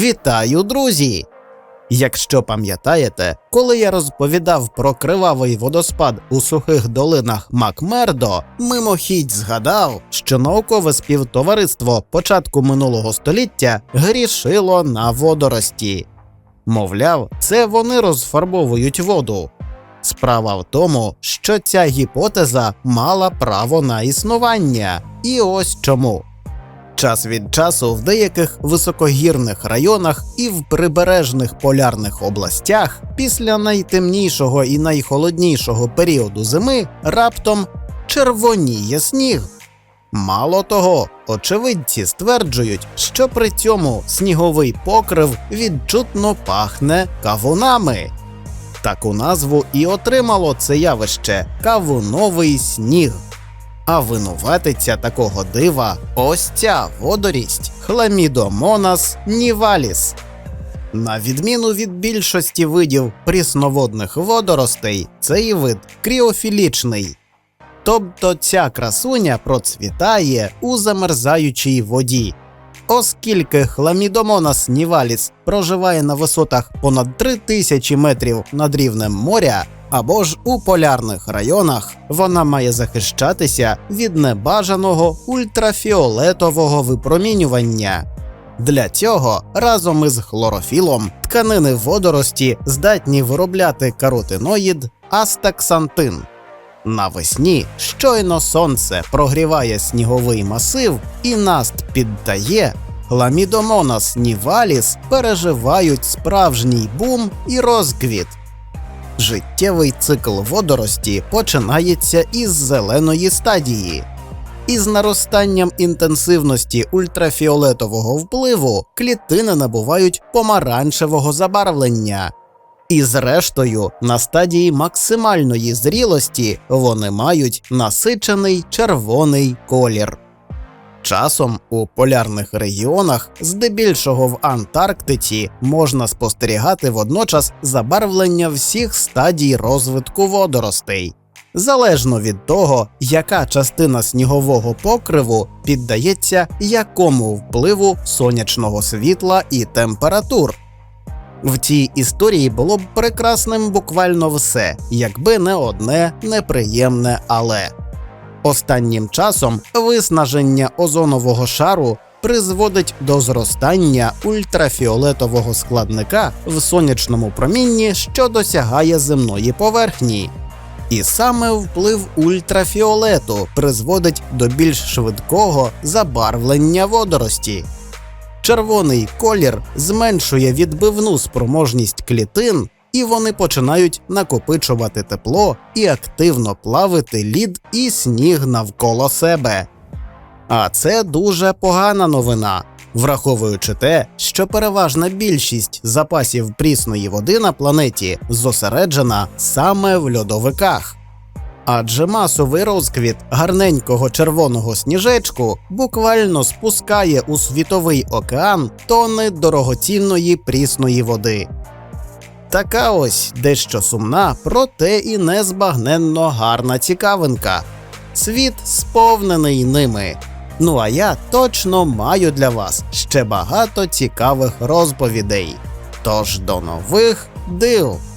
Вітаю, друзі! Якщо пам'ятаєте, коли я розповідав про кривавий водоспад у сухих долинах Макмердо, мимохідь згадав, що наукове співтовариство початку минулого століття грішило на водорості. Мовляв, це вони розфарбовують воду. Справа в тому, що ця гіпотеза мала право на існування, і ось чому. Час від часу в деяких високогірних районах і в прибережних полярних областях після найтемнішого і найхолоднішого періоду зими раптом червоніє сніг. Мало того, очевидці стверджують, що при цьому сніговий покрив відчутно пахне кавунами. Таку назву і отримало це явище кавуновий сніг. А винуватиця такого дива ось ця водорість Хламідомонас ніваліс. На відміну від більшості видів прісноводних водоростей, цей вид кріофілічний. Тобто ця красуня процвітає у замерзаючій воді. Оскільки хламідомонас ніваліс проживає на висотах понад 3000 метрів над рівнем моря, або ж у полярних районах вона має захищатися від небажаного ультрафіолетового випромінювання. Для цього разом із хлорофілом тканини водорості здатні виробляти каротиноїд астаксантин. Навесні щойно сонце прогріває сніговий масив і наст піддає, Ламідомонас ніваліс переживають справжній бум і розквіт. Життєвий цикл водорості починається із зеленої стадії. Із наростанням інтенсивності ультрафіолетового впливу клітини набувають помаранчевого забарвлення. І зрештою, на стадії максимальної зрілості вони мають насичений червоний колір. Часом у полярних регіонах, здебільшого в Антарктиці, можна спостерігати водночас забарвлення всіх стадій розвитку водоростей. Залежно від того, яка частина снігового покриву піддається якому впливу сонячного світла і температур. В цій історії було б прекрасним буквально все, якби не одне неприємне але. Останнім часом виснаження озонового шару призводить до зростання ультрафіолетового складника в сонячному промінні, що досягає земної поверхні. І саме вплив ультрафіолету призводить до більш швидкого забарвлення водорості. Червоний колір зменшує відбивну спроможність клітин, і вони починають накопичувати тепло і активно плавити лід і сніг навколо себе. А це дуже погана новина, враховуючи те, що переважна більшість запасів прісної води на планеті зосереджена саме в льодовиках. Адже масовий розквіт гарненького червоного сніжечку буквально спускає у світовий океан тони дорогоцінної прісної води. Така ось дещо сумна, проте і незбагненно гарна цікавинка. Світ сповнений ними. Ну а я точно маю для вас ще багато цікавих розповідей. Тож до нових див!